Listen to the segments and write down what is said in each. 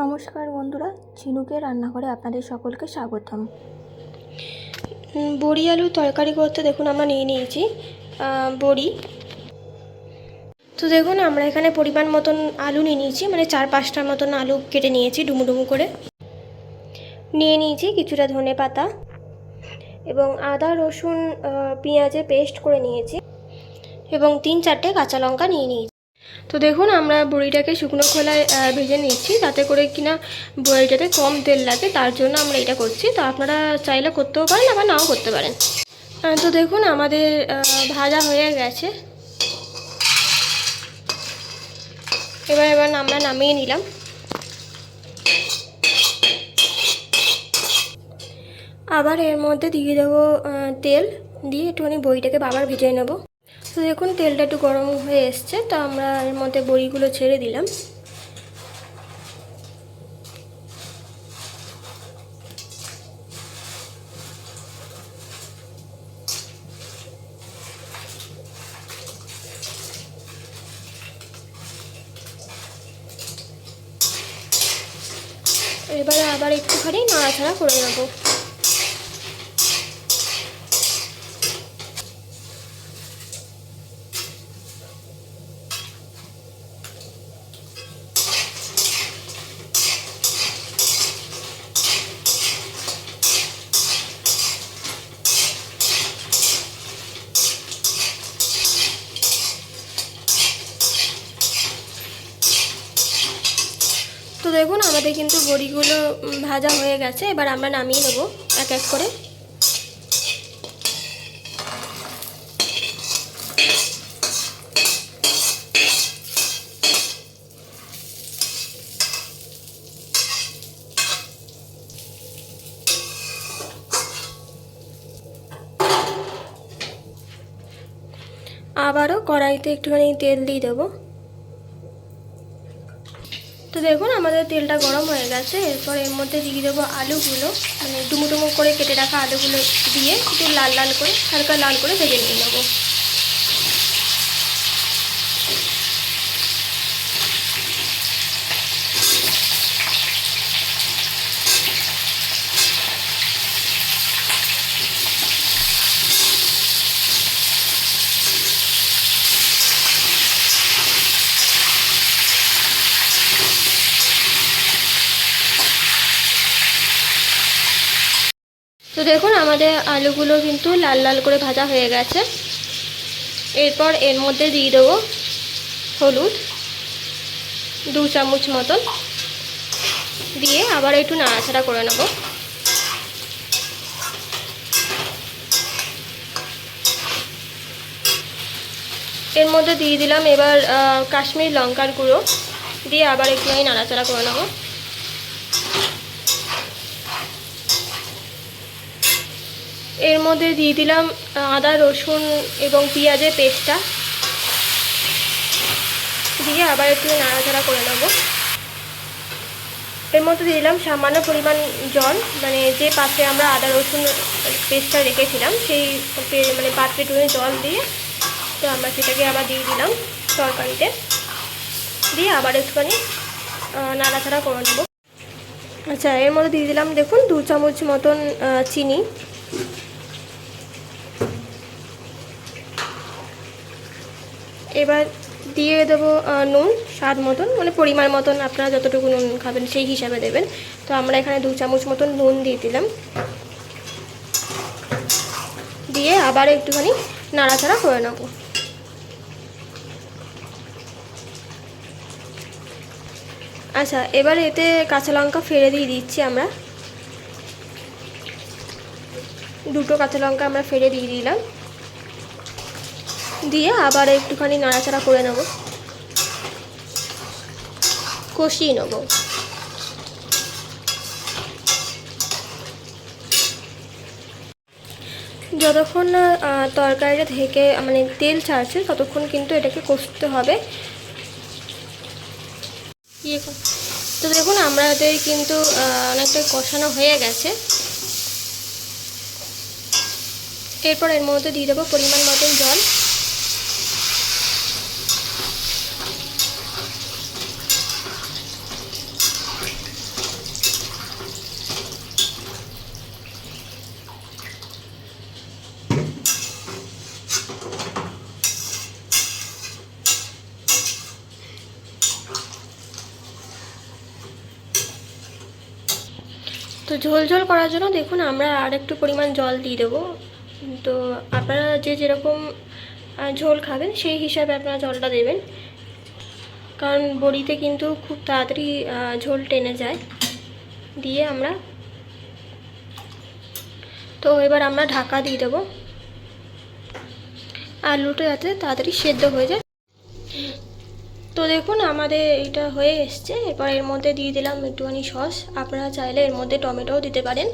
নমস্কার বন্ধুরা ঝিনুকের রান্নাঘরে আপনাদের সকলকে স্বাগতম। বড়ি আলু তরকারি করতে দেখুন আমরা নিয়ে নিয়েছি বড়ি। তো দেখুন, আমরা এখানে পরিমাণ মতন আলু নিয়ে নিয়েছি মানে চার পাঁচটার মতন আলু কেটে নিয়েছি ডুমু ডুমু করে। নিয়ে নিয়েছি কিছুটা ধনে পাতা এবং আদা, রসুন পেঁয়াজে পেস্ট করে নিয়েছি এবং তিন চারটে কাঁচা লঙ্কা নিয়ে নিয়েছি। তো দেখুন, আমরা বড়িটাকে শুকনো খোলায় ভেজে নিচ্ছি। তাতে করে কিনা বড়িটাতে কম তেল লাগে, তার জন্য আমরা এটা করছি। তো আপনারা চাইলে করতেও পারেন, আবার নাও করতে পারেন। তো দেখুন, আমাদের ভাজা হয়ে গেছে। এবার এবার আমরা নামিয়ে নিলাম। আবার এর মধ্যে দিয়ে দেবো তেল। দিয়ে একটুখানি বড়িটাকে আবার ভেজে নেব। তো দেখুন, তেলটা একটু গরম হয়ে এসছে, তো আমরা এর মধ্যে বড়িগুলো ছেড়ে দিলাম। এবারে আবার একটুখানি নাড়াচাড়া করে নেব। দেখুন, আমাদের কিন্তু বড়িগুলো ভাজা হয়ে গেছে। এবার আমরা নামিয়ে নেব এক এক করে। আবারও কড়াইতে একটুখানি তেল দিয়ে দেবো। তো দেখুন, আমাদের তেলটা গরম হয়ে গেছে। এরপর এর মধ্যে দিয়ে দেবো আলুগুলো। মানে ডুমু ডুমু করে কেটে রাখা আলুগুলো দিয়ে একটু লাল লাল করে, হালকা লাল করে ভেজে নিয়ে নেব। তো দেখুন, আমাদের আলুগুলো কিন্তু লাল লাল করে ভাজা হয়ে গেছে। এরপর এর মধ্যে দিয়ে দেবো হলুদ, দু চামচ মতন। দিয়ে আবার একটু নাড়াচাড়া করে নেব। এর মধ্যে দিয়ে দিলাম এবার কাশ্মীর লঙ্কার গুঁড়ো। দিয়ে আবার একটু আমি নাড়াচাড়া করে নেব। এর মধ্যে দিয়ে দিলাম আদা, রসুন এবং পেঁয়াজের পেস্টটা। দিয়ে আবার একটু নাড়াচাড়া করে নেব। এর মধ্যে দিয়ে দিলাম সামান্য পরিমাণ জল মানে যে পাত্রে আমরা আদা, রসুন পেস্টটা রেখেছিলাম, সেই মানে পাত্রে টুনে জল দিয়ে তো আমরা সেটাকে আবার দিয়ে দিলাম তরকারিতে। দিয়ে আবার একটুখানি নাড়াচাড়া করে নেব। আচ্ছা এর মধ্যে দিয়ে দিলাম দেখুন দু চামচ মতন চিনি। এবার দিয়ে দেবো নুন, স্বাদ মতন মানে পরিমাণ মতন আপনারা যতটুকু নুন খাবেন সেই হিসাবে দেবেন। তো আমরা এখানে দু চামচ মতন নুন দিয়ে দিলাম। দিয়ে আবার একটুখানি নাড়াচাড়া করে নেব। আচ্ছা এবার এতে কাঁচা লঙ্কা ফেলে দিয়ে দিচ্ছি আমরা। দুটো কাঁচা লঙ্কা আমরা ফেলে দিয়ে দিলাম। দিয়ে আবার একটুখানি নাড়াচাড়া করে নেব। কষিয়ে নেব। যতক্ষণ না তরকারিটা থেকে মানে তেল ছাড়ছে, ততক্ষণ কিন্তু এটাকে কষতে হবে। ইয়ে তো দেখুন, আমাদের কিন্তু অনেকটা কষানো হয়ে গেছে। এরপর এর মধ্যে দিয়ে দেবো পরিমাণ মতন জল। তো ঝোল ঝোল করার জন্য দেখুন আমরা আর একটু পরিমাণ জল দিয়ে দেবো। তো আপনারা যে যেরকম ঝোল খাবেন সেই হিসাবে আপনারা জলটা দেবেন। কারণ বড়িতে কিন্তু খুব তাড়াতাড়ি ঝোল টেনে যায়। দিয়ে আমরা তো এবার আমরা ঢাকা দিয়ে দেবো। আলুটা যাতে তাড়াতাড়ি সেদ্ধ হয়ে যায়। তো দেখুন, আমাদের এটা হয়ে এসছে। এবার এর মধ্যে দিয়ে দিলাম একটুখানি সস। আপনারা চাইলে এর মধ্যে টমেটোও দিতে পারেন।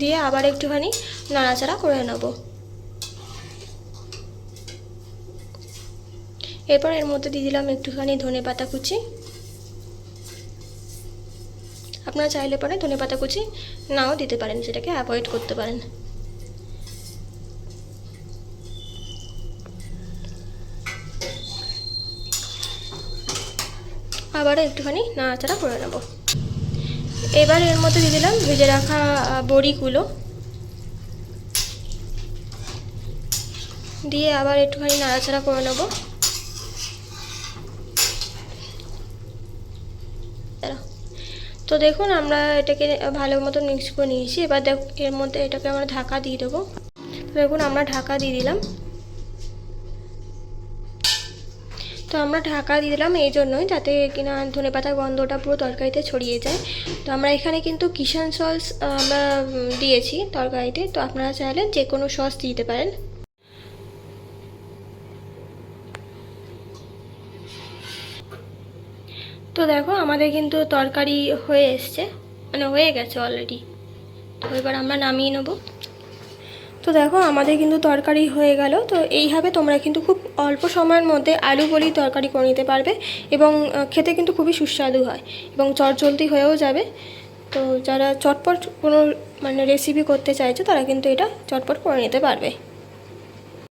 দিয়ে আবার একটুখানি নাড়াচাড়া করে নেব। এরপর এর মধ্যে দিয়ে দিলাম একটুখানি ধনে পাতা কুচি। আপনারা চাইলে পরে ধনে পাতা কুচি নাও দিতে পারেন, সেটাকে অ্যাভয়েড করতে পারেন। আবারও একটুখানি নাড়াচাড়া করে নেব। এবার এর মধ্যে দিয়ে দিলাম ভেজে রাখা বড়িগুলো। দিয়ে আবার একটুখানি নাড়াচাড়া করে নেব। তো দেখুন আমরা এটাকে ভালো মতো মিক্স করে নিয়েছি। এবার দেখ, এর মধ্যে এটাকে আমরা ঢাকা দিয়ে দেবো। দেখুন আমরা ঢাকা দিয়ে দিলাম। তো আমরা ঢাকা দিয়ে দিলাম এই জন্যই যাতে কিনা ধনে পাতার গন্ধটা পুরো তরকারিতে ছড়িয়ে যায়। তো আমরা এখানে কিন্তু কিষান সস আমরা দিয়েছি তরকারিতে। তো আপনারা চাইলে যে কোনো সস দিতে পারেন। তো দেখো, আমাদের কিন্তু তরকারি হয়ে এসছে। মানে হয়ে গেছে অলরেডি তো এবার আমরা নামিয়ে নেব। তো দেখো, আমাদের কিন্তু তরকারি হয়ে গেল। তো এইভাবে তোমরা কিন্তু খুব অল্প সময়ের মধ্যে আলু বলি তরকারি করে নিতে পারবে এবং খেতে কিন্তু খুবই সুস্বাদু হয় এবং চটজলদি হয়েও যাবে। তো যারা চটপট কোনো মানে রেসিপি করতে চাইছো, তারা কিন্তু এটা চটপট করে নিতে পারবে।